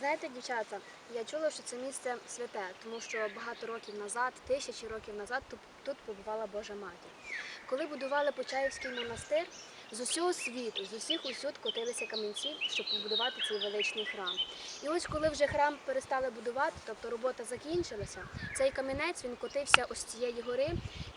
Знаєте, дівчата, я чула, що це місце святе, тому що багато років назад, тисячі років назад, тут, побувала Божа матір. Коли будували Почаївський монастир, з усього світу, з усіх усюд котилися камінці, щоб побудувати цей величний храм. І ось коли вже храм перестали будувати, тобто робота закінчилася, цей камінець він котився ось цієї гори,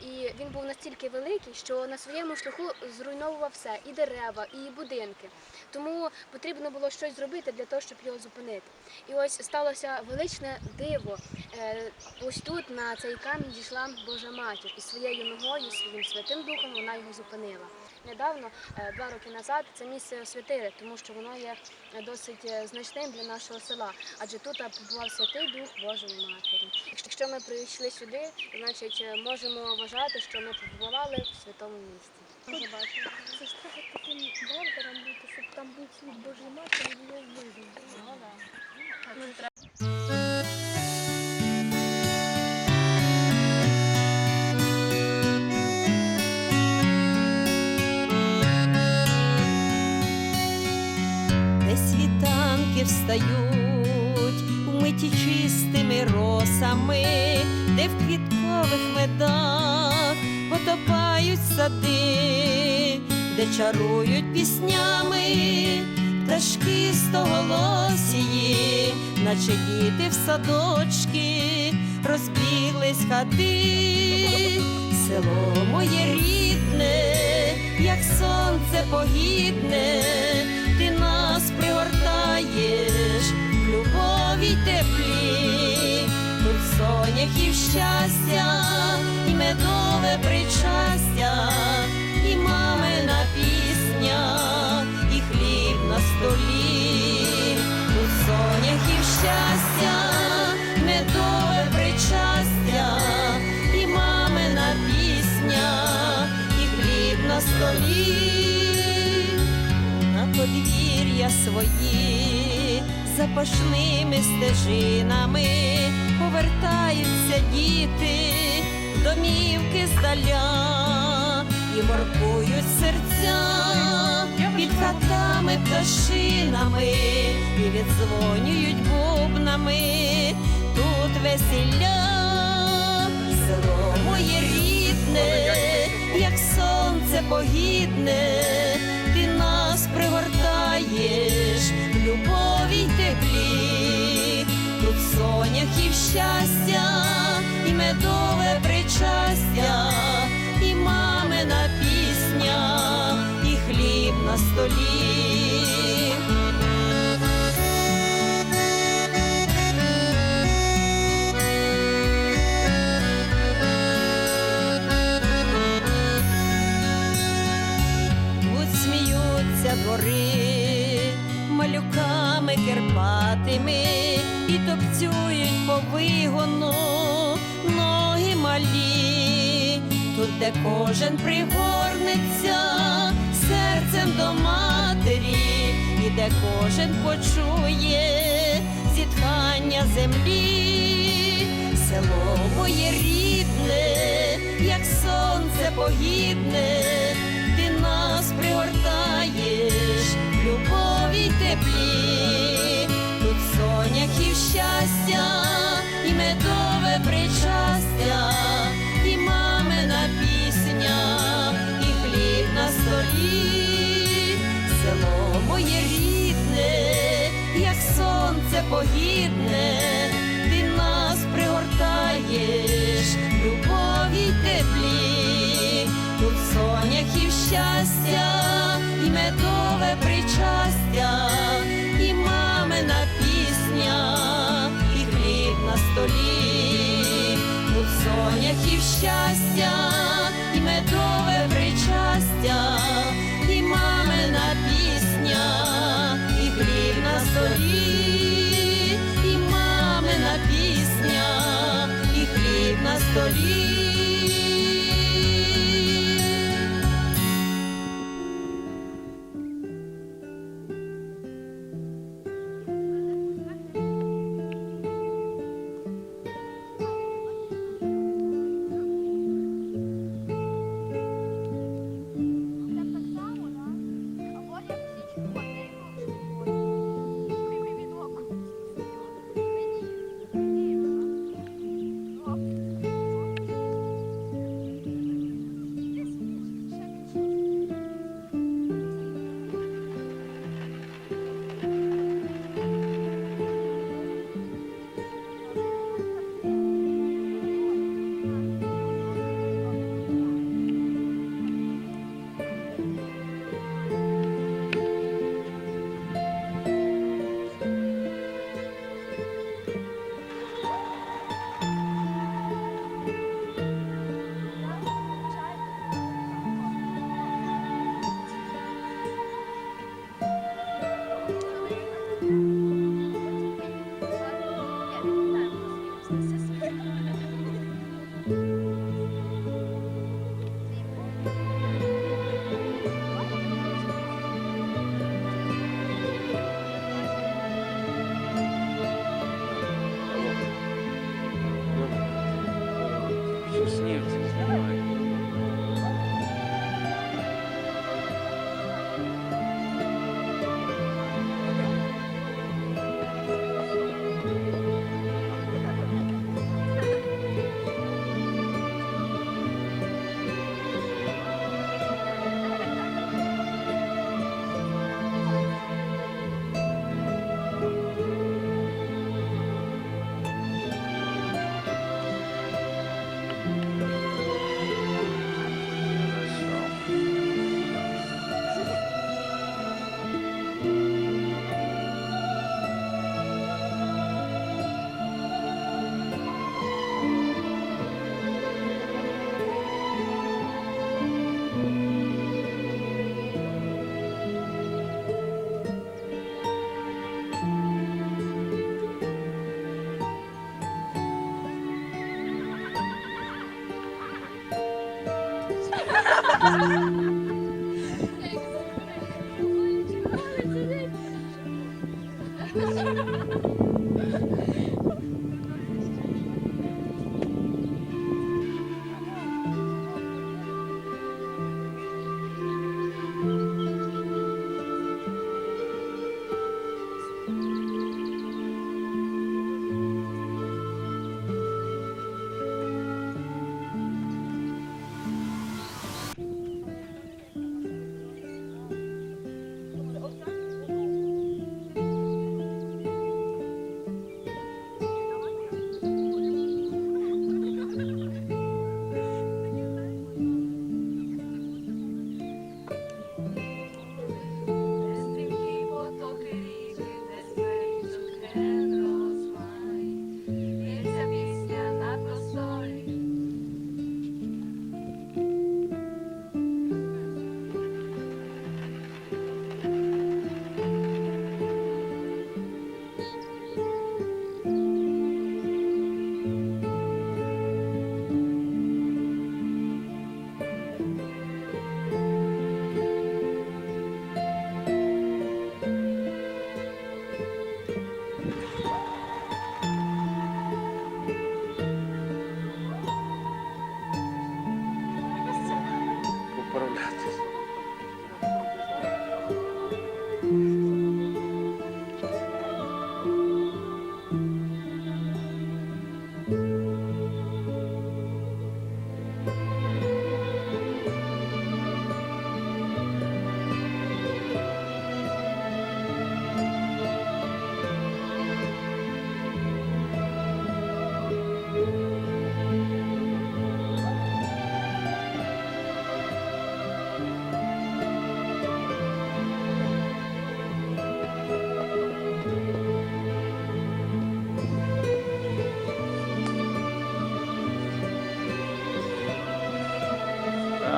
і він був настільки великий, що на своєму шляху зруйновував все, і дерева, і будинки. Тому потрібно було щось зробити для того, щоб його зупинити. І ось сталося величне диво. Е, Ось тут на цей камінь дійшла Божа матір і своєю ногою, своїм святим духом вона його зупинила. Недавно, е, два роки назад, це місце освятили, тому що воно є досить е, значним для нашого села, адже тут побував святий дух Божої матері. Якщо ми прийшли сюди, значить е, можемо вважати, що ми побували в святому місці. Може бачити. Це ж треба таким бомбером бути, щоб там був світ Божої матері і його світанки встають у миті чистими росами, де в квіткових медах потопають сади, де чарують піснями пташки стоголосії, наче діти в садочки розбіглись хати, село моє рідне, як сонце погідне, ти нас й теплі, тут соняхів щастя, і медове причастя, і мамина пісня, і хліб на столі, тут соняхів щастя, медове причастя, і мамина пісня, і хліб на столі. На подвір'я свої запашними стежинами повертаються діти, домівки здаля. І моркують серця під хатами пташинами. І віддзвонюють бубнами. Тут весілля, село моє рідне, як сонце погідне, щастя, і медове причастя, і мамина пісня, і хліб на столі. Тут сміються двори малюками кирпатими де кожен пригорнеться серцем до матері, і де кожен почує зітхання землі, село моє рідне, як сонце погідне, ти нас пригортаєш любові теплі, тут соняхів щастя, і медове сонце погідне, ти нас пригортаєш любові й теплі, тут соняхів щастя, і медове причастя, і мамина пісня, і хліб на столі, тут соняхів щастя, і медове причастя, і мамина пісня, і хліб Mm-hmm.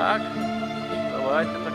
Так, давайте так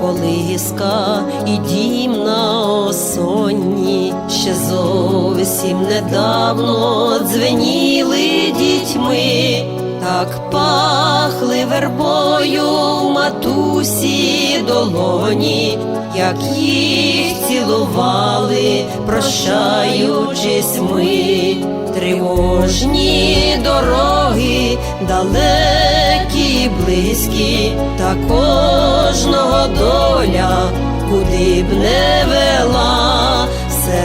колиска і дім на осонні. Ще зовсім недавно дзвеніли дітьми, так пахли вербою матусі долоні, як їх цілували, прощаючись ми, тривожні дороги, далекі, і близькі, та кожного доля, куди б не вела,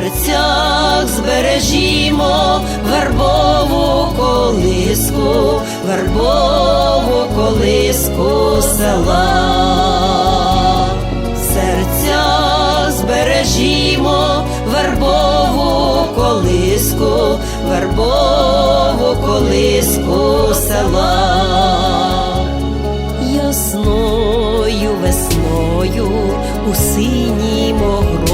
серцях збережімо вербову колиску, вербову колиску села. В серцях збережімо вербову колиску, вербову колиску села. Ясною весною у синім огромі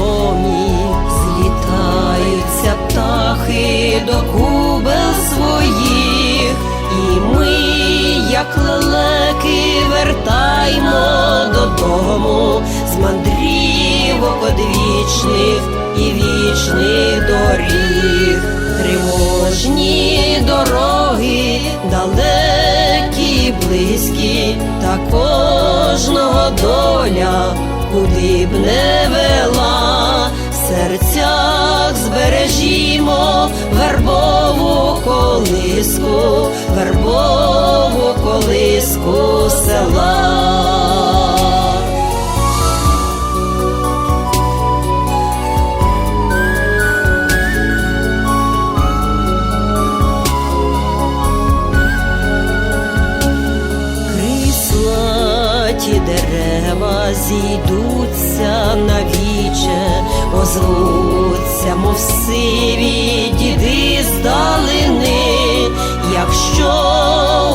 до кубел своїх, і ми, як лелеки, вертаймо додому з мандрівок одвічних, і вічних доріг, тривожні дороги, далекі, і близькі, та кожного доля, куди б не вела, вербову колиску, вербову колиску села. Крислаті дерева зійдуться навіче, озвуться, мов сиві діди здалини, якщо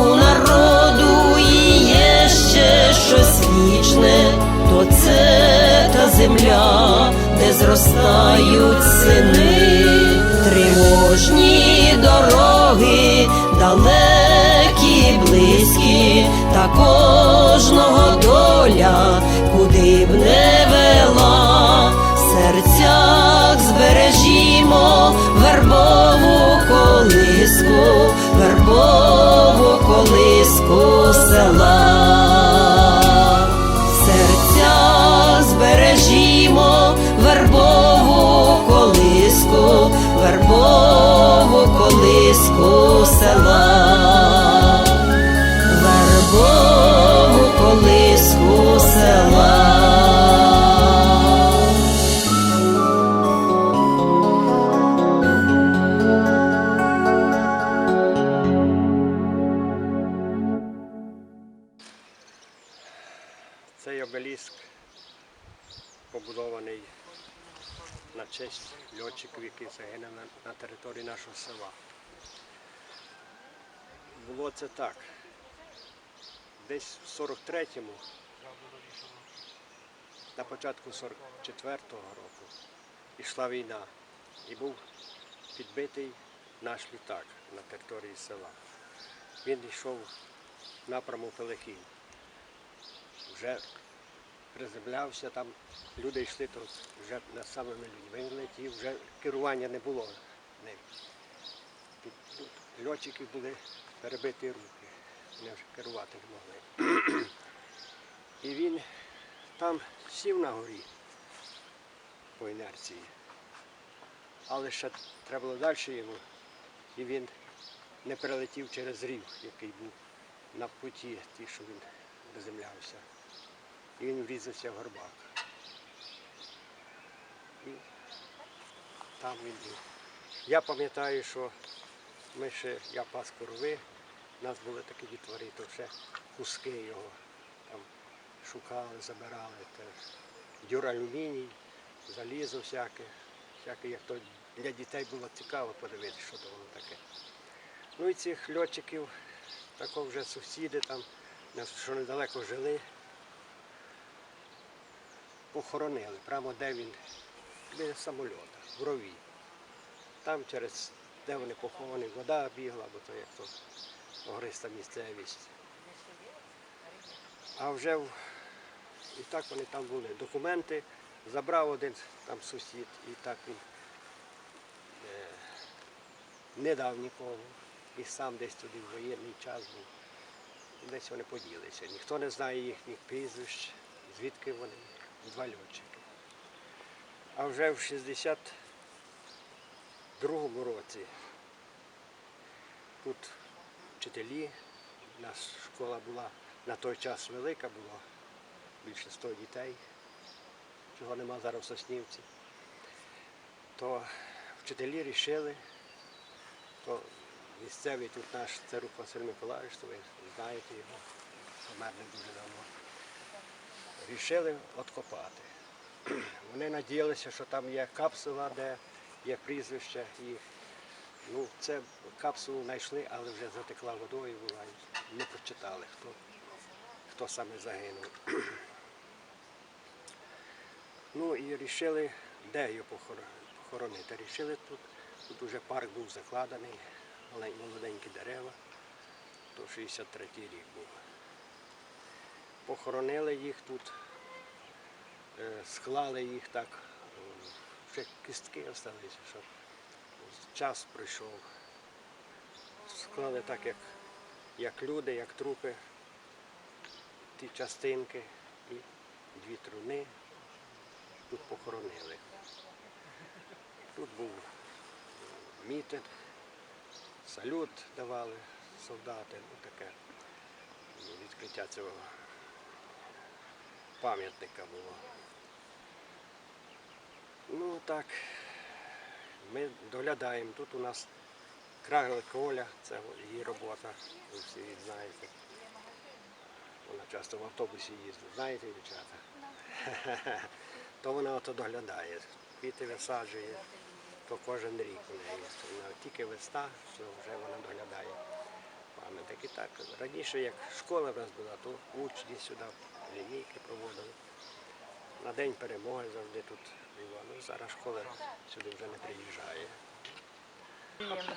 у народу і є ще щось вічне, то це та земля, де зростають сини, тривожні дороги, далекі, близькі, та кожного доля, куди б не колиску села. серця збережімо вербову колиску, вербову колиску села. Обеліск побудований на честь льотчиків, які загинули на, території нашого села. Було це так. Десь в 43-му, на початку 44-го року, йшла війна і був підбитий наш літак на території села. Він йшов напряму Пелехів вже приземлявся, там люди йшли то вже над самими людьми. Летів, вже керування не було ним. Тут, тут льотчики були перебиті руки, вони вже керувати не могли. І він там сів на горі по інерції. Але ще треба було далі йому. І він не перелетів через рів, який був на путі, ті, що він приземлявся. І він врізався в горбак. І там він був. Я пам'ятаю, що ми ще, я пас корови, у нас були такі дітвори, то ще куски його там шукали, забирали. Дюралюміній, залізо всяке, всяке, як то для дітей було цікаво подивитися, що то воно таке. Ну і цих льотчиків, такого вже сусіди там, що недалеко жили, похоронили, прямо де він, біля самольота, в рові. Там через де вони поховані, вода бігла, бо то як то огриста місцевість. А вже в- і так вони там були. Документи забрав один там сусід, і так він е, не дав нікому. І сам десь туди в воєнний час був. Десь вони поділися. Ніхто не знає їхніх прізвищ, звідки вони, два. А вже в 62-му році тут вчителі, у нас школа була на той час велика була, більше 100 дітей, чого нема зараз в Соснівці. То вчителі рішили, то місцевий тут наш царук Василь Миколаївич, то ви знаєте його, помер не дуже давно. Рішили откопати. Вони надіялися, що там є капсула, де є прізвище їх. Ну, це капсулу знайшли, але вже затекла водою була. Не прочитали, хто, хто саме загинув. Ну і вирішили, де його похоронити. Рішили тут, тут вже парк був закладений, молоденькі дерева, то 63-й рік був. Похоронили їх тут, е, склали їх так, е, ще кістки залишилися, що час пройшов. Склали так, як, як люди, як трупи, ті частинки і дві труни тут похоронили. Тут був мітинг, салют давали солдати, ну таке відкриття цього пам'ятника було. Ну так, ми доглядаємо. Тут у нас Крагел Коля, це її робота, ви всі знаєте. Вона часто в автобусі їздить, знаєте, дівчата? То вона ото доглядає. Квіти висаджує, то кожен рік у неї. Вона тільки весна, то вже вона доглядає пам'ятник. І так, раніше, як школа в нас була, то учні сюди лінійки проводили. На день перемоги завжди тут було. Ну, зараз школа сюди вже не приїжджає. Наша